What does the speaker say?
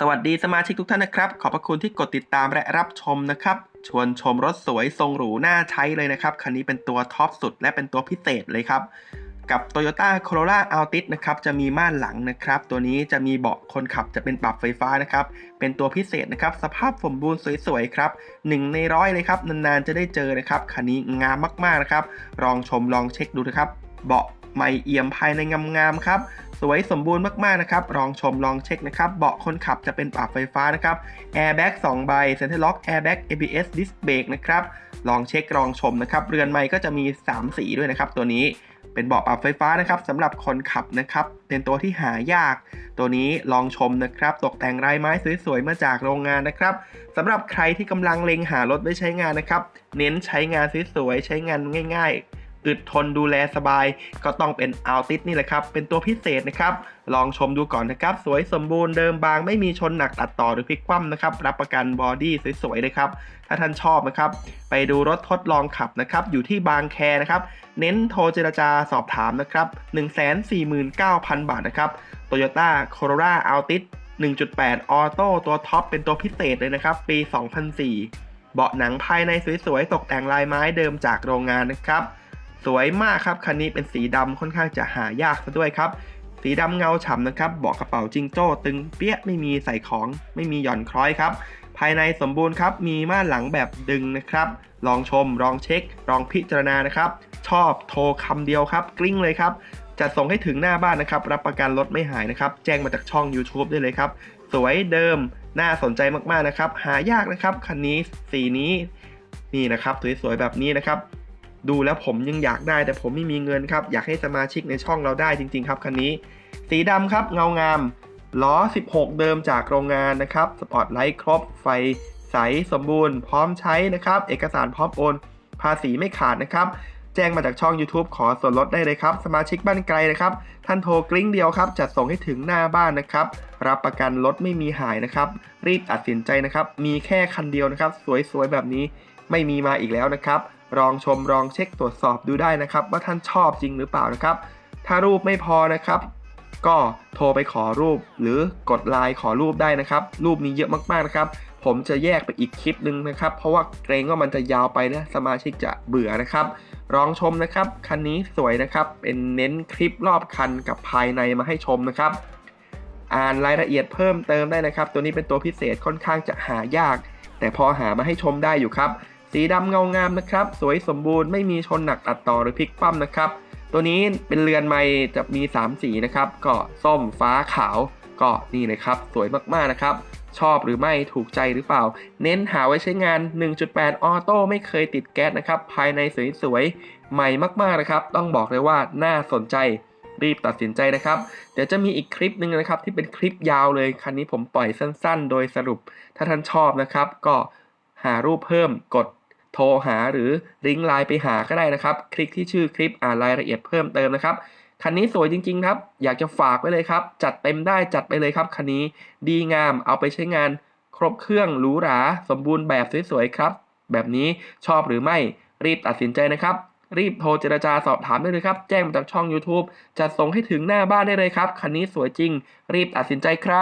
สวัสดีสมาชิกทุกท่านนะครับ ขอบพระคุณที่กดติดตามและรับชมนะครับ ชวนชมรถสวยทรงหรูน่าใช้เลยนะครับ คันนี้เป็นตัวท็อปสุดและเป็นตัวพิเศษเลยครับ กับ Toyota Corolla Altis นะครับ จะมีม่านหลังนะครับ ตัวนี้จะมีเบาะคนขับจะเป็นปรับไฟฟ้านะครับ เป็นตัวพิเศษนะครับ สภาพสมบูรณ์สวยๆครับหนึ่งในร้อยเลยครับ นานๆจะได้เจอนะครับ คันนี้งามมากๆนะครับ ลองชมลองเช็คดูนะครับ เบาะใหม่เอี่ยมภายในงามๆครับ สวยสมบูรณ์มากๆนะครับลองชมลองเช็คนะครับเบาะคนขับจะเป็นปรับไฟฟ้านะครับแอร์แบ็ก2ใบเซ็นเทรัลล็อกแอร์แบ็ก ABS Disc Brake นะครับลองเช็คลองชมนะครับเรือนไม้ก็จะมี 3 สีด้วยนะครับตัวนี้เป็นเบาะปรับไฟฟ้านะครับสำหรับคนขับนะครับเป็นตัวที่หายาก ตัวนี้ลองชมนะครับ ตกแต่งลายไม้สวยๆมาจากโรงงานนะครับสำหรับใครที่กำลังเล็งหารถไว้ใช้งานนะครับ เน้นใช้งานสวยๆใช้งานง่าย ๆ อึดทนดูแลสบาย ก็ต้องเป็น Altis นี่แหละครับ เป็นตัวพิเศษนะครับ ลองชมดูก่อนนะครับ สวยสมบูรณ์เดิมบาง ไม่มีชนหนักตัดต่อหรือพลิกคว่ำนะครับ รับประกันบอดี้สวยๆเลยครับ ถ้าท่านชอบนะครับ ไปดูรถทดลองขับนะครับ อยู่ที่บางแคนะครับ เน้นโทรเจรจาสอบถามนะครับ149,000 บาทนะครับ Toyota Corolla Altis 1.8 Auto ตัวท็อปเป็นตัวพิเศษเลยนะครับ ปี 2004 เบาะหนังภายในสวยๆ ตกแต่งลายไม้เดิมจากโรงงานนะครับ สวยมากครับคันนี้เป็นสีดำค่อนข้างจะหายากซะด้วยครับ สีดำเงาฉ่ำนะครับเบาะกระเป๋าจิงโจ้ ตึงเปี้ยไม่มีใส่ของไม่มีหย่อนคล้อยครับ ภายในสมบูรณ์ครับมีม่านหลังแบบดึงนะครับ ลองชมลองเช็ค ลองพิจารณานะครับ ชอบโทรคำเดียวครับ กลิ้งเลยครับจะส่งให้ถึงหน้าบ้านนะครับ รับประกันรถไม่หายนะครับ แจ้งมาจากช่อง YouTube ได้เลยครับ สวยเดิม น่าสนใจมากๆนะครับ หายากนะครับ คันนี้สีนี้ นี่นะครับ สวยๆแบบนี้นะครับ ดูแล้วผมยังอยากได้แต่ผมไม่มีเงินครับ อยากให้สมาชิกในช่องเราได้จริง ๆ ครับคันนี้ สีดำครับเงางามล้อ 16 เดิมจากโรงงานนะครับ สปอตไลท์ครบ ไฟใสสมบูรณ์ พร้อมใช้นะครับ เอกสารพร้อมโอน ภาษีไม่ขาดนะครับ แจ้งมาจากช่อง YouTube ขอส่วนลดได้เลยครับ สมาชิกบ้านไกลนะครับ ท่านโทรกลิ้งเดียวครับ จัดส่งให้ถึงหน้าบ้านนะครับ รับประกันรถไม่มีหายนะครับ รีบตัดสินใจนะครับ มีแค่คันเดียวนะครับ สวยๆแบบนี้ไม่มีมาอีกแล้วนะครับ ลองชมลองเช็คตรวจสอบดูได้นะครับ ว่าท่านชอบจริงหรือเปล่านะครับ ถ้ารูปไม่พอนะครับ ก็โทรไปขอรูปหรือกดไลน์ขอรูปได้นะครับ รูปมีเยอะมากๆนะครับ ผมจะแยกไปอีกคลิปหนึ่งนะครับ เพราะว่าเกรงว่ามันจะยาวไปนะสมาชิกจะเบื่อนะครับลองชมนะครับ คันนี้สวยนะครับ เป็นเน้นคลิปรอบคันกับภายในมาให้ชมนะครับ อ่านรายละเอียดเพิ่มเติมได้นะครับ ตัวนี้เป็นตัวพิเศษค่อนข้างจะหายาก แต่พอหามาให้ชมได้อยู่ครับ สีดำเงางามนะครับ สวยสมบูรณ์ไม่มีชนหนักตัดต่อหรือพลิกคว่ำนะครับ ตัวนี้เป็นเรือนไม้จะมี 3 สีนะครับก็ส้มฟ้าขาวก็นี่เลยครับ สวยมากๆนะครับ ชอบหรือไม่ถูกใจหรือเปล่า เน้นหาไว้ใช้งาน 1.8 ออโต้ไม่เคยติดแก๊สนะครับ ภายในสวยๆใหม่มากๆนะครับ ต้องบอกเลยว่าน่าสนใจรีบตัดสินใจนะครับ เดี๋ยวจะมีอีกคลิปหนึ่งนะครับ ที่เป็นคลิปยาวเลย คันนี้ผมปล่อยสั้นๆ โดยสรุปถ้าท่านชอบนะครับ ก็ หารูปเพิ่มกดโทรหาหรือลิงก์ไลน์ไปหาก็ได้นะครับ คลิกที่ชื่อคลิปอ่านรายละเอียดเพิ่มเติมนะครับ คันนี้สวยจริง ๆ ครับ อยากจะฝากไว้เลยครับ จัดเต็มได้จัดไปเลยครับ คันนี้ดีงามเอาไปใช้งานครบเครื่องหรูหราสมบูรณ์แบบสวยๆครับ แบบนี้ชอบหรือไม่รีบตัดสินใจนะครับ รีบโทรเจรจาสอบถามได้เลยครับ แจ้งมาจากช่อง YouTube จัดส่งให้ถึงหน้าบ้านได้เลยครับ คันนี้สวยจริง รีบตัดสินใจครับ